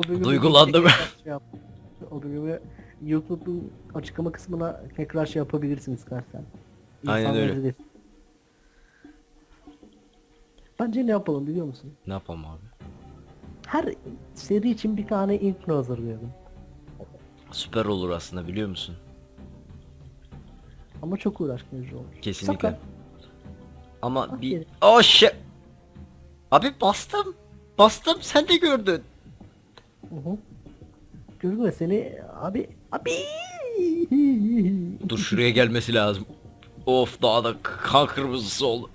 o bölümü Duygulandım. tekrar şey yap- o bölümü YouTube'un açıklama kısmına tekrar şey yapabilirsin istersen. Aynen öyle. da- Bence ne yapalım biliyor musun? Ne yapalım abi? Her seri için bir tane intro hazırlayalım. Süper olur aslında biliyor musun? Ama çok uğraştırıcı olur. Kesinlikle. Saklan. Ama bir... Aferin. Oh shit! Abi bastım. Bastım sen de gördün. Hı hı. Seni abi abi. Dur şuraya gelmesi lazım. Of daha da kan kırmızısı oldu.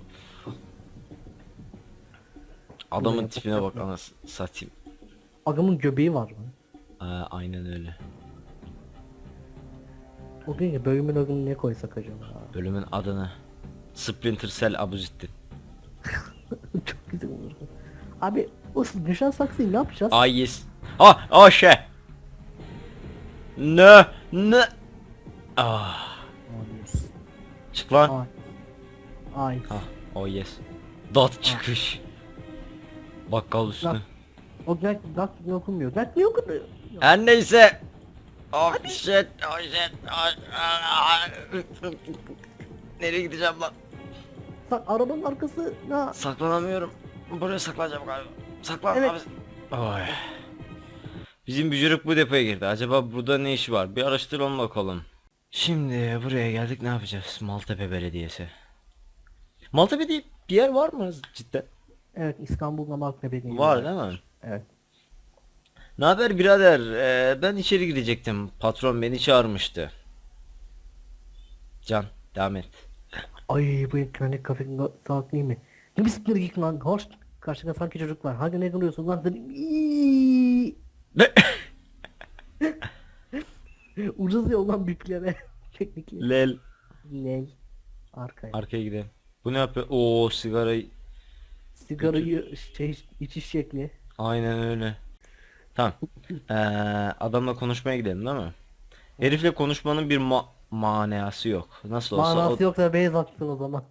Adamın tipine bak anasını satayım. Adamın göbeği var mı? Aa, aynen öyle. O gün ya bölümün adını ne koysak acaba? Bölümün adını Splinter Cell Abuzittin. çok güzel olur. Abi o nişan saksıyı ne yapacağız? Ah yes. Ah oh şey. Ne ne. Ah. Çık lan. Ay. Ah oh yes. Dot çıkış. Bakkal. Bak. O Gak Gak ne okumuyor. Gak ne okumuyor? Her neyse. Oh shit. Oh shit. Oh. Nereye gideceğim lan? Bak arabanın arkasına Saklanamıyorum. Buraya saklanacağım galiba. Saklan Evet. abi. Oy. Bizim bücürük bu depoya girdi. Acaba burada ne işi var? Bir araştıralım bakalım. Şimdi buraya geldik ne yapacağız? Maltepe Belediyesi. Maltepe diye bir yer var mı cidden? Evet İstanbul'da Maltepe'de Var değil mi? Evet. Ne haber birader? Ee, ben içeri gidecektim. Patron beni çağırmıştı. Can devam et. Ay bu internet kafenin salak değil mi? Ne bisikleri git lan hoş. Karşında sanki çocuk var. Hadi ne kılıyorsun lan dedim. Ne? Ucuz yoldan biplere. Teknikli. Lel. Lel. Arkaya. Arkaya gidelim. Bu ne yapıyor? Oo sigarayı. Sigarayı şey içiş şekli. Aynen öyle. Tamam. Ee, adamla konuşmaya gidelim değil mi? Herifle konuşmanın bir ma manası yok. Nasıl olsa Manası o... yok da beyaz atsın o zaman.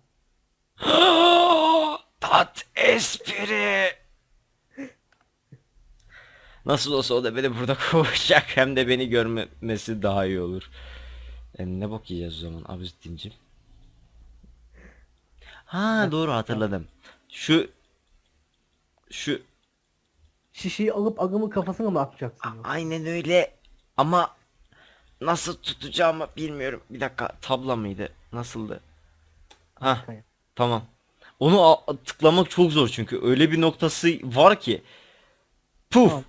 Tat espri. Nasıl olsa o da beni burada kovacak hem de beni görmemesi daha iyi olur. E, ne bok yiyeceğiz o zaman Abüzzettin'cim? Ha doğru hatırladım. Şu şu Şişeyi alıp adamın kafasına mı atacaksın? A- Aynen öyle. Ama nasıl tutacağımı bilmiyorum. Bir dakika tabla mıydı? Nasıldı? Ha tamam. Onu tıklamak çok zor çünkü öyle bir noktası var ki. Puf. Tamam,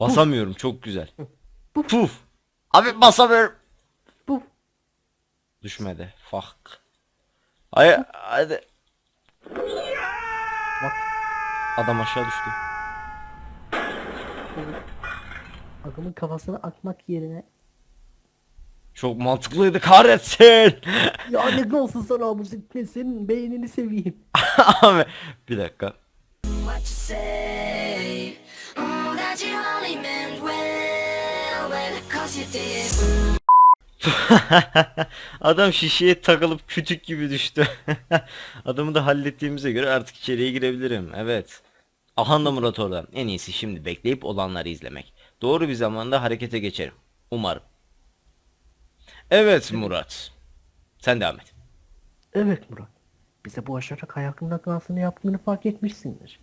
Basamıyorum çok güzel. Puf. Puf. Abi basamıyorum. Puf. Düşmedi. Fuck. Ay hadi. Bak. Adam aşağı düştü. Adamın kafasına atmak yerine Çok mantıklıydı kahretsin. ya ne olsun sana bu zikre senin beynini seveyim. Abi bir dakika. what you say. Adam şişeye takılıp kütük gibi düştü. Adamı da hallettiğimize göre artık içeriye girebilirim. Evet. Ahan da Murat oradan. En iyisi şimdi bekleyip olanları izlemek. Doğru bir zamanda harekete geçerim. Umarım. Evet Murat. Sen devam et. Evet Murat. Bize bu aşağıda hayatın naklasını yaptığını fark etmişsindir.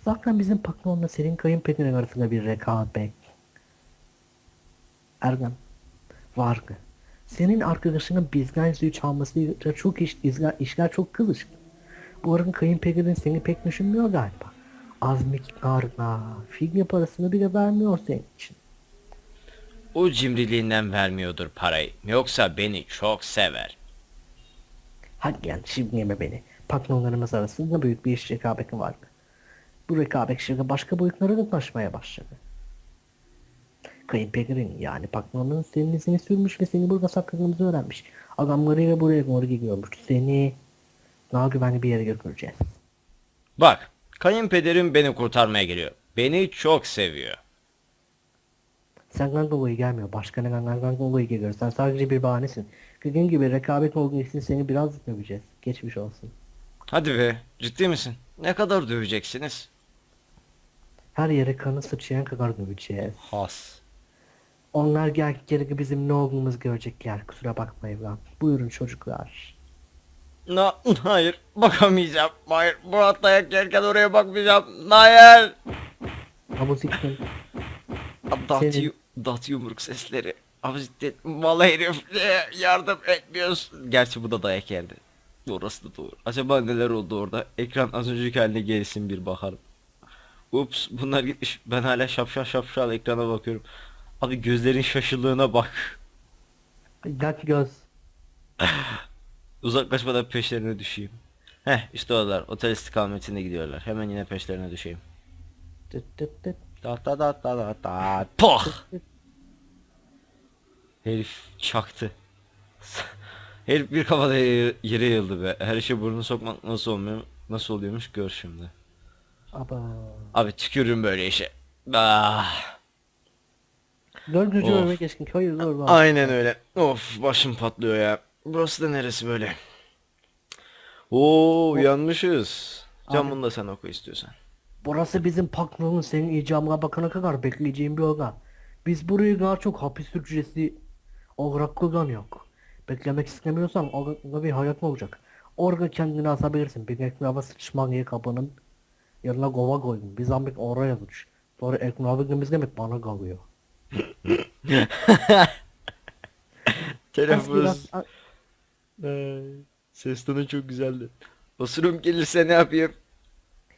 Zaten bizim patronla senin kayınpederin arasında bir rekabet. Ergan. Vargı. Senin arkadaşının bizden yüzüğü çalmasıyla çok iş, işler, işler çok kızıştı. Bu arada kayınpederin seni pek düşünmüyor galiba. Az miktarda fidye parasını bile vermiyor senin için. O cimriliğinden vermiyordur parayı. Yoksa beni çok sever. Hadi gel şimdi yeme beni. Patronlarımız arasında büyük bir iş rekabeti vardı. Bu rekabet şimdi başka boyutlara da taşmaya başladı. Kayınpederin yani patronların senin izini sürmüş ve seni burada sakladığımızı öğrenmiş. Adamlarıyla buraya doğru gidiyormuş. Seni daha güvenli bir yere götüreceğiz. Bak. Kayınpederim beni kurtarmaya geliyor. Beni çok seviyor. Senden dolayı gelmiyor. Başka nedenlerden dolayı geliyor. Sen sadece bir bahanesin. Dediğim gibi rekabet olduğu için seni biraz döveceğiz. Geçmiş olsun. Hadi be. Ciddi misin? Ne kadar döveceksiniz? Her yere kanı sıçrayan kadar döveceğiz. Has. Onlar gel geri bizim ne olduğumuzu görecekler. Kusura bakmayın lan. Buyurun çocuklar. Na, hayır bakamayacağım. Hayır Murat dayak yerken oraya bakmayacağım. Hayır. Ama siktir. Dat, Senin- yu, dat yumruk sesleri. Abi cidden mal herif yardım etmiyorsun. Gerçi bu da dayak yerdi. Orası da doğru. Acaba neler oldu orada? Ekran az önceki haline gelsin bir bakalım. Ups bunlar gitmiş. Ben hala şapşal şapşal ekrana bakıyorum. Abi gözlerin şaşılığına bak. Yak göz. Uzaklaşmadan peşlerine düşeyim. Heh işte oradalar. Otel istikametine gidiyorlar. Hemen yine peşlerine düşeyim. Tıt tıt tıt. Da da da da da da. Pah! Herif çaktı. Herif bir kafada yere yere yıldı be. Her işe burnunu sokmak nasıl olmuyor? Nasıl oluyormuş gör şimdi. Aba. Abi tükürürüm böyle işe. Ah. Gör gücü Of. ölmek geçkin köy zor var. Aynen öyle. Of başım patlıyor ya. Burası da neresi böyle? Oo uyanmışız. Can Abi. bunu da sen oku istiyorsan. Burası bizim patronun senin icamına bakana kadar bekleyeceğim bir oda. Biz burayı daha çok hapis hücresi olarak kullanıyor. Beklemek istemiyorsan orada bir hayat mı olacak? Orada kendini asabilirsin. Bir ekmeğe sıçman diye kapının yanına kova koydum. Bir zahmet oraya düş. Sonra ekmeği temizlemek bana kalıyor. Az biraz a- Ses tonu çok güzeldi. Osurum gelirse ne yapayım?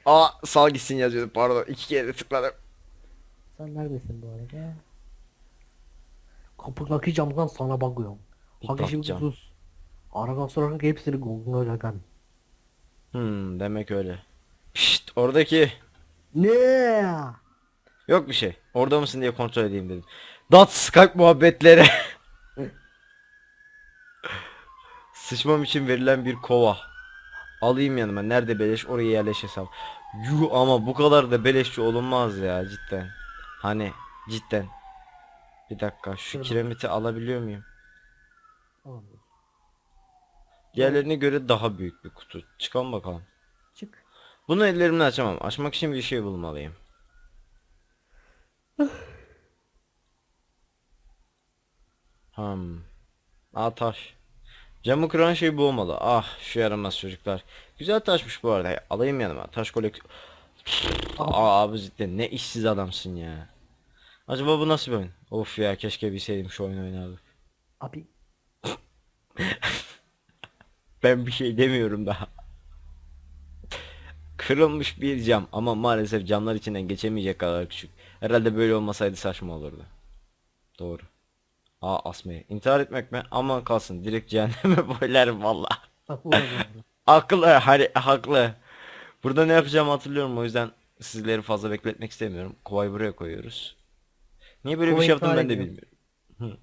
Aa sal gitsin yazıyordu pardon iki kere tıkladım. Sen neredesin bu arada? Kapıdaki camdan sana bakıyorum. Hadi şimdi Bakacağım. sus. Aradan sonra hepsini golden ödeden. Hmm demek öyle. Pişt oradaki. Ne? Yok bir şey. Orada mısın diye kontrol edeyim dedim. Dat Skype muhabbetleri. Sıçmam için verilen bir kova. Alayım yanıma. Nerede beleş oraya yerleş hesap. Yuh ama bu kadar da beleşçi olunmaz ya cidden. Hani cidden. Bir dakika şu kiremiti alabiliyor muyum? Alamıyorum. Diğerlerine göre daha büyük bir kutu. Çıkalım bakalım. Çık. Bunu ellerimle açamam. Açmak için bir şey bulmalıyım. Hmm. Aa taş. Camı kıran şey bu olmalı. Ah şu yaramaz çocuklar. Güzel taşmış bu arada. Alayım yanıma. Taş koleksiyon. Aa abi cidden ne işsiz adamsın ya. Acaba bu nasıl bir oyun? Of ya keşke bilseydim şu oyunu oynardık. Abi Ben bir şey demiyorum daha. Kırılmış bir cam ama maalesef camlar içinden geçemeyecek kadar küçük. Herhalde böyle olmasaydı saçma olurdu. Doğru. Aa asmayı. İntihar etmek mi? Aman kalsın. Direkt cehenneme boylarım valla. Haklı hani haklı. Burada ne yapacağımı hatırlıyorum o yüzden sizleri fazla bekletmek istemiyorum. Kovayı buraya koyuyoruz. Niye böyle bir Kovayı şey yaptım ben de intihar bilmiyorum.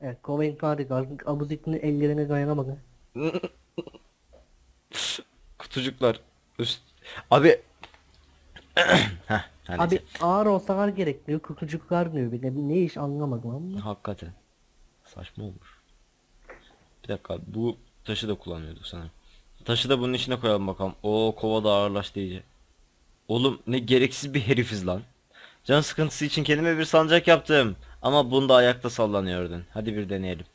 Evet Kovain Kardigal Abuzik'in ellerine dayanamadı. Kutucuklar üst. Abi. Heh, her Abi neyse. ağır olsalar gerekmiyor. Kutucuklar diyor bir de ne iş anlamadım ama. Hakikaten. Saçma olmuş. Bir dakika bu taşı da kullanıyorduk sanırım. Taşı da bunun içine koyalım bakalım. O kova da ağırlaştı iyice. Oğlum ne gereksiz bir herifiz lan. Can sıkıntısı için kendime bir sancak yaptım. Ama bunda ayakta sallanıyordun. Hadi bir deneyelim.